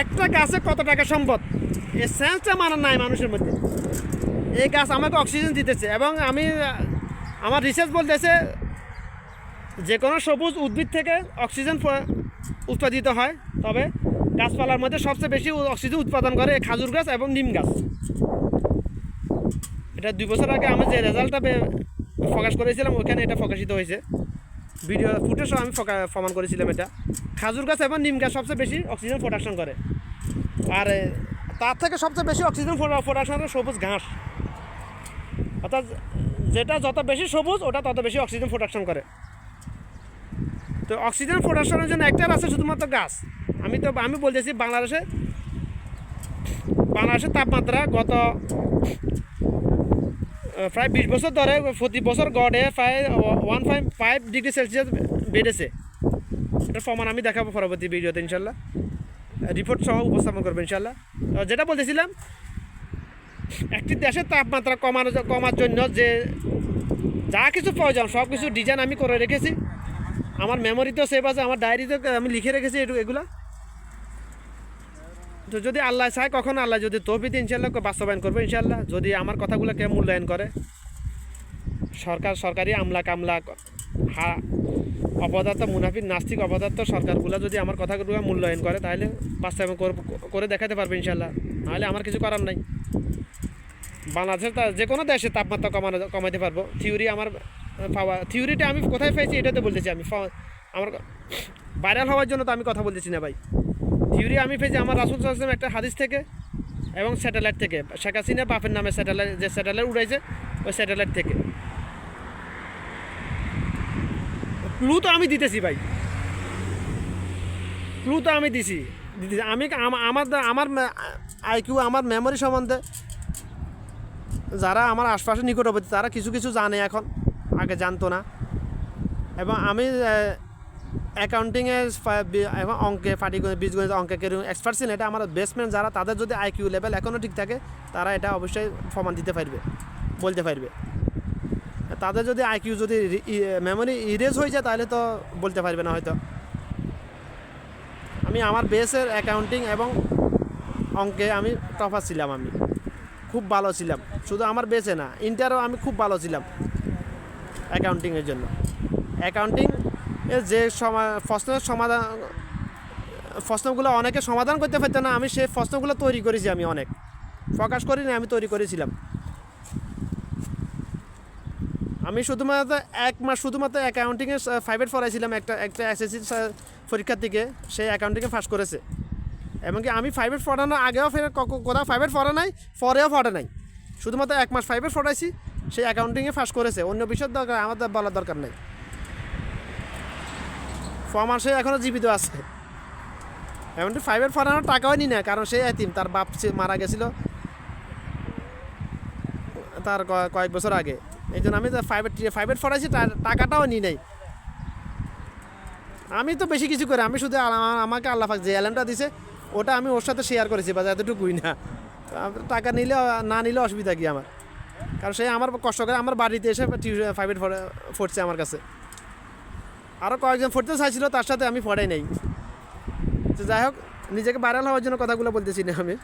একটা গাছে কত টাকা সম্পদ? এই সেন্সটা মানা নাই মানুষের মধ্যে। এই গাছ আমাকে অক্সিজেন দিতেছে এবং আমি, আমার রিসার্চ বলতেছে যে কোনো সবুজ উদ্ভিদ থেকে অক্সিজেন উৎপাদিত হয়, তবে গাছপালার মধ্যে সবচেয়ে বেশি অক্সিজেন উৎপাদন করে খাজুর গাছ এবং নিম গাছ। এটা দুই বছর আগে আমি যে রেজাল্টটা প্রকাশ করেছিলাম, ওখানে এটা প্রকাশিত হয়েছে। ভিডিও ফুটেজও আমি প্রমাণ করেছিলাম এটা। খাজুর গাছ এবং নিম গাছ সবচেয়ে বেশি অক্সিজেন প্রোডাকশন করে। আর তার থেকে সবচেয়ে বেশি অক্সিজেন প্রোডাকশন করে সবুজ ঘাস। অর্থাৎ যেটা যত বেশি সবুজ, ওটা তত বেশি অক্সিজেন প্রোডাকশন করে। তো অক্সিজেন প্রোডাকশনের জন্য একটা আছে শুধুমাত্র গাছ। আমি তো, আমি বলতেছি বাংলাদেশে, বাংলাদেশের তাপমাত্রা গত প্রায় বিশ বছর ধরে প্রতি বছর গড়ে প্রায় one point five degree Celsius বেড়েছে। এটার প্রমাণ আমি দেখাবো পরবর্তী ভিডিওতে ইনশাল্লাহ। রিপোর্ট সহ উপস্থাপন করব ইনশাল্লাহ। যেটা বলতেছিলাম, একটি দেশের তাপমাত্রা কমানো কমার জন্য যে যা কিছু প্রয়োজন, সব কিছু ডিজাইন আমি করে রেখেছি। আমার মেমোরিতেও সেভ আছে, আমার ডায়েরিতেও আমি লিখে রেখেছি এটু এগুলা। তো যদি আল্লাহ চায়, কখন আল্লাহ যদি তহবিদ ইনশাল্লাহ বাস্তবায়ন করবে ইনশাল্লাহ যদি আমার কথাগুলো কথাগুলোকে মূল্যায়ন করে, সরকার সরকারি আমলা কামলা হা, অপদার্থ মুনাফিক, নাস্তিক অপদার্থ সরকারগুলো যদি আমার কথাগুলো মূল্যায়ন করে, তাহলে বাস্তবায়ন করে দেখাতে পারবে ইনশাল্লাহ নাহলে আমার কিছু করার নাই। বাংলাদেশের যে কোনো দেশে তাপমাত্রা কমানো কমাইতে পারব। থিওরি আমার পাওয়া থিওরিটা আমি কোথায় পেয়েছি এটাতে বলতেছি আমি। আমার ভাইরাল হওয়ার জন্য তো আমি কথা বলতেছি না, ভাই। থিওরি আমি পেয়েছি আমার রাসুল সাল্লাম একটা হাদিস থেকে এবং স্যাটেলাইট থেকে। শেখ হাসিনা বাপের নামে স্যাটেলাইট, যে স্যাটেলাইট উড়াইছে, ওই স্যাটেলাইট থেকে। ক্লু তো আমি দিতেছি ভাই। ক্লু তো আমি দিছি, দিতেছি। আমি আমার আমার আইকিউ আমার মেমোরি সম্বন্ধে যারা আমার আশপাশে নিকটবর্তী, তারা কিছু কিছু জানে এখন, আগে জানতো না। এবং আমি অ্যাকাউন্টিংয়ে এবং অঙ্কে পাটিগণিত বীজগণিত অঙ্কে কেরম এক্সপার্ট ছিলেন, এটা আমার বেসমেন্ট যারা, তাদের যদি আইকিউ লেভেল এখনও ঠিক থাকে, তারা এটা অবশ্যই প্রমাণ দিতে পারবে, বলতে পারবে। তাদের যদি আইকিউ যদি মেমোরি ইরেজ হয়ে যায়, তাহলে তো বলতে পারবে না হয়তো। আমি আমার বেসের অ্যাকাউন্টিং এবং অঙ্কে আমি টপার ছিলাম আমি। খুব ভালো ছিলাম। শুধু আমার বেসে না ইন্টারও আমি খুব ভালো ছিলাম। অ্যাকাউন্টিংয়ের জন্য। অ্যাকাউন্টিং যে প্রশ্নের সমাধান, প্রশ্নগুলো অনেকে সমাধান করতে পারতো না, আমি সেই প্রশ্নগুলো তৈরি করেছি আমি অনেক। প্রকাশ করিনি, আমি তৈরি করেছিলাম। আমি শুধুমাত্র এক মাস, শুধুমাত্র অ্যাকাউন্টিংয়ে ফাইভেট পড়াইছিলাম একটা একটা এসএসসি পরীক্ষার্থীকে সেই অ্যাকাউন্টিংয়ে পাস করেছে। এমনকি আমি ফাইভেট পড়ানোর আগেও ফের কোথাও ফাইভেট পড়া নাই, পরেও পড়া নাই। শুধুমাত্র এক মাস ফাইভেট পড়াইছি সেই অ্যাকাউন্টিংয়ে পাস করেছে। অন্য বিষয়ের দরকার, আমাদের বলার দরকার নেই। ফর্মার সে এখনও জীবিত আছে। এমনকি ফাইভের পড়ানোর টাকাও নি না, কারণ সে এতিম তার বাপ মারা গেছিল তার কয়েক বছর আগে। এই জন্য আমি ফাইভের ফাইভের পড়াইছি তার টাকাটাও নি নাই। আমি তো বেশি কিছু করি, আমি শুধু আমাকে আল্লাহ পাক যে অ্যালেমটা দিছে, ওটা আমি ওর সাথে শেয়ার করেছি বা এতটুকুই না। টাকা নিলে, না নিলে অসুবিধা কি আমার? কারণ সে আমার কষ্ট করে আমার বাড়িতে এসে প্রাইভেট পড়ছে আমার কাছে। আরও কয়েকজন পড়তে চাইছিল, তার সাথে আমি ফটাই নাই। তো যাই হোক, নিজেকে ভাইরাল হওয়ার জন্য কথাগুলো বলতেছি না আমি।